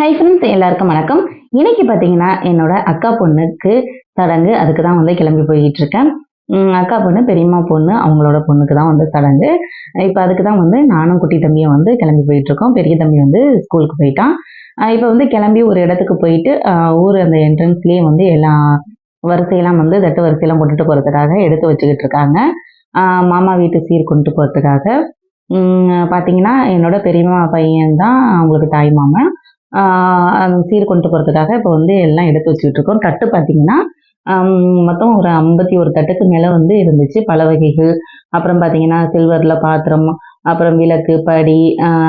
Hi friends எல்லாருக்கும் வணக்கம். இன்னைக்கு பார்த்தீங்கன்னா என்னோட அக்கா பொண்ணுக்கு சடங்கு அதுக்கு தான் வந்து கிளம்பி போய்கிட்டு இருக்கேன் அக்கா பொண்ணு பெரியம்மா பொண்ணு அவங்களோட பொண்ணுக்கு தான் வந்து சடங்கு. இப்போ அதுக்கு தான் வந்து நானும் குட்டி தம்பியும் வந்து கிளம்பி போயிட்டு இருக்கோம் பெரிய தம்பி வந்து ஸ்கூலுக்கு போயிட்டான். இப்போ வந்து கிளம்பி ஒரு இடத்துக்கு போயிட்டு ஊர் அந்த என்ட்ரன்ஸ்லேயே வந்து எல்லா வரிசையெல்லாம் வந்து தட்டு வரிசையெல்லாம் போட்டுட்டு போகிறதுக்காக எடுத்து வச்சுக்கிட்டு இருக்காங்க. மாமா வீட்டு சீர் கொண்டு போகிறதுக்காக பார்த்தீங்கன்னா என்னோட பெரியம்மா பையன் தான் அவங்களுக்கு தாய் மாமன் சீர் கொண்டு போகிறதுக்காக இப்போ வந்து எல்லாம் எடுத்து வச்சுட்ருக்கோம் தட்டு பார்த்தீங்கன்னா மொத்தம் ஒரு ஐம்பத்தி ஒரு தட்டுக்கு மேலே வந்து இருந்துச்சு. பல வகைகள் அப்புறம் பார்த்திங்கன்னா சில்வரில் பாத்திரம் அப்புறம் விளக்கு படி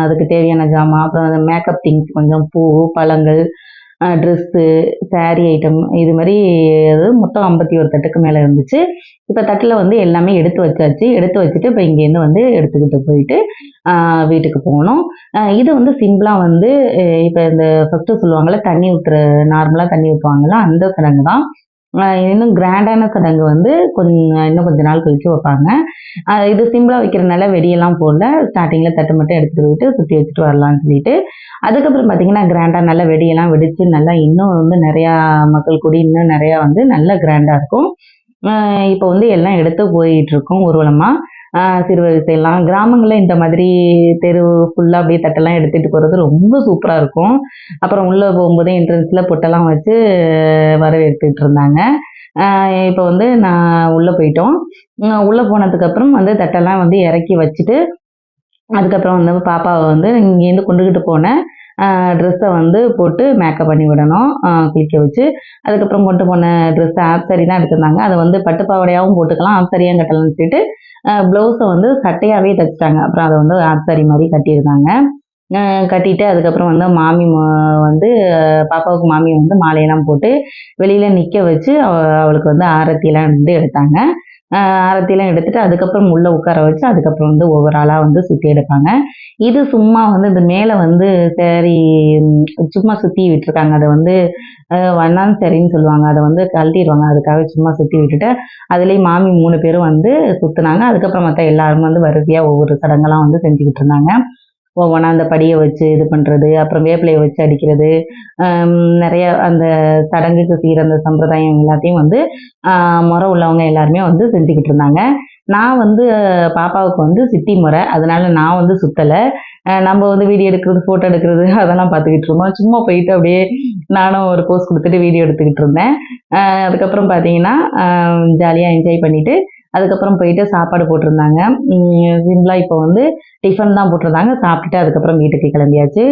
அதுக்கு தேவையான ஜாமான் அப்புறம் மேக்கப் திங்ஸ் கொஞ்சம் பூ பழங்கள் ட்ரெஸ்ஸு சாரீ ஐட்டம் இது மாதிரி அது மொத்தம் ஐம்பத்தி ஒரு தட்டுக்கு மேலே இருந்துச்சு. இப்போ தட்டில் வந்து எல்லாமே எடுத்து வச்சாச்சு. எடுத்து வச்சுட்டு இப்போ இங்கேருந்து வந்து எடுத்துக்கிட்டு போயிட்டு வீட்டுக்கு போகணும். இது வந்து சிம்பிளாக வந்து இப்போ இந்த ஃபஸ்ட்டு சொல்லுவாங்கள்ல தண்ணி ஊற்றுற நார்மலாக தண்ணி ஊற்றுவாங்கள்ல அந்த சடங்கு தான். இன்னும் கிராண்டான சடங்கு வந்து கொஞ்சம் இன்னும் கொஞ்ச நாள் கழிச்சு வைப்பாங்க. இது சிம்பிளாக வைக்கிறனால வெடியெல்லாம் போடல. ஸ்டார்டிங்கில் தட்டு மட்டும் எடுத்துகிட்டு போயிட்டு சுற்றி வச்சுட்டு வரலாம்னு சொல்லிட்டு. அதுக்கப்புறம் பார்த்தீங்கன்னா கிராண்டாக நல்லா வெடியெல்லாம் வெடிச்சு நல்லா இன்னும் வந்து நிறையா மக்கள் கூடி இன்னும் நிறையா வந்து நல்லா கிராண்டாக இருக்கும். இப்போ வந்து எல்லாம் எடுத்து போயிட்டுருக்கோம் ஊர்வலமாக சிறுவரிசையெல்லாம் கிராமங்களில் இந்த மாதிரி தெரு ஃபுல்லாக அப்படியே தட்டெல்லாம் எடுத்துகிட்டு போகிறது ரொம்ப சூப்பராக இருக்கும். அப்புறம் உள்ளே போகும்போதே என்ட்ரன்ஸில் பொட்டெல்லாம் வச்சு வரவேற்றுட்டு இருந்தாங்க. இப்போ வந்து நான் உள்ளே போயிட்டோம். உள்ளே போனதுக்கப்புறம் வந்து தட்டெல்லாம் வந்து இறக்கி வச்சுட்டு அதுக்கப்புறம் வந்து பாப்பாவை வந்து இங்கேருந்து கொண்டுக்கிட்டு போன ட்ரெஸ்ஸை வந்து போட்டு மேக்கப் பண்ணி விடணும் குளிக்க வச்சு. அதுக்கப்புறம் கொண்டு போன ட்ரெஸ்ஸை ஆப் சரி தான் எடுத்திருந்தாங்க. அதை வந்து பட்டு பாவாடையாகவும் போட்டுக்கலாம் ஆப் சரியாக கட்டலாம்னு சொல்லிட்டு ப்ளவுஸை வந்து சட்டையாகவே தைச்சிட்டாங்க. அப்புறம் அதை வந்து ஆப் சரி மாதிரி கட்டியிருந்தாங்க. கட்டிட்டு அதுக்கப்புறம் வந்து மாமி வந்து பாப்பாவுக்கு மாமி வந்து மாலையெல்லாம் போட்டு வெளியில் நிற்க வச்சு அவ- அவளுக்கு வந்து ஆரத்தியெல்லாம் வந்து எடுத்தாங்க. அறத்திலாம் எடுத்துட்டு அதுக்கப்புறம் உள்ளே உட்கார வச்சு அதுக்கப்புறம் வந்து ஒவ்வொரு ஆளாக வந்து சுற்றி எடுப்பாங்க. இது சும்மா வந்து இந்த மேலே வந்து சரி சும்மா சுற்றி விட்டுருக்காங்க. அதை வந்து வண்ணான் சரின்னு சொல்லுவாங்க. அதை வந்து கழட்டிடுவாங்க அதுக்காக சும்மா சுற்றி விட்டுட்டு அதுலேயும் மாமி மூணு பேரும் வந்து சுற்றுனாங்க அதுக்கப்புறம் மற்ற எல்லாரும் வந்து வரிசையாக ஒவ்வொரு சடங்கெல்லாம் வந்து செஞ்சுக்கிட்டு இருந்தாங்க. ஒவ்வொன்றா அந்த படியை வச்சு இது பண்ணுறது அப்புறம் வேப்பிலையை வச்சு அடிக்கிறது நிறைய அந்த சடங்குக்கு செய்கிற அந்த சம்பிரதாயம் எல்லாத்தையும் வந்து முறை உள்ளவங்க எல்லாருமே வந்து செஞ்சுக்கிட்டு இருந்தாங்க. நான் வந்து பாப்பாவுக்கு வந்து சிட்டி முறை. அதனால நான் வந்து சுத்தலை. நம்ம வந்து வீடியோ எடுக்கிறது ஃபோட்டோ எடுக்கிறது அதெல்லாம் பார்த்துக்கிட்டு இருந்தோம். சும்மா போயிட்டு அப்படியே நானும் ஒரு போஸ்ட் கொடுத்துட்டு வீடியோ எடுத்துக்கிட்டு இருந்தேன். அதுக்கப்புறம் பார்த்தீங்கன்னா ஜாலியாக என்ஜாய் பண்ணிவிட்டு அதுக்கப்புறம் போயிட்டு சாப்பாடு போட்டிருந்தாங்க. சிம்பிளாக இப்போ வந்து டிஃபன் தான் போட்டிருந்தாங்க. சாப்பிட்டுட்டு அதுக்கப்புறம் வீட்டுக்கு கிளம்பியாச்சு.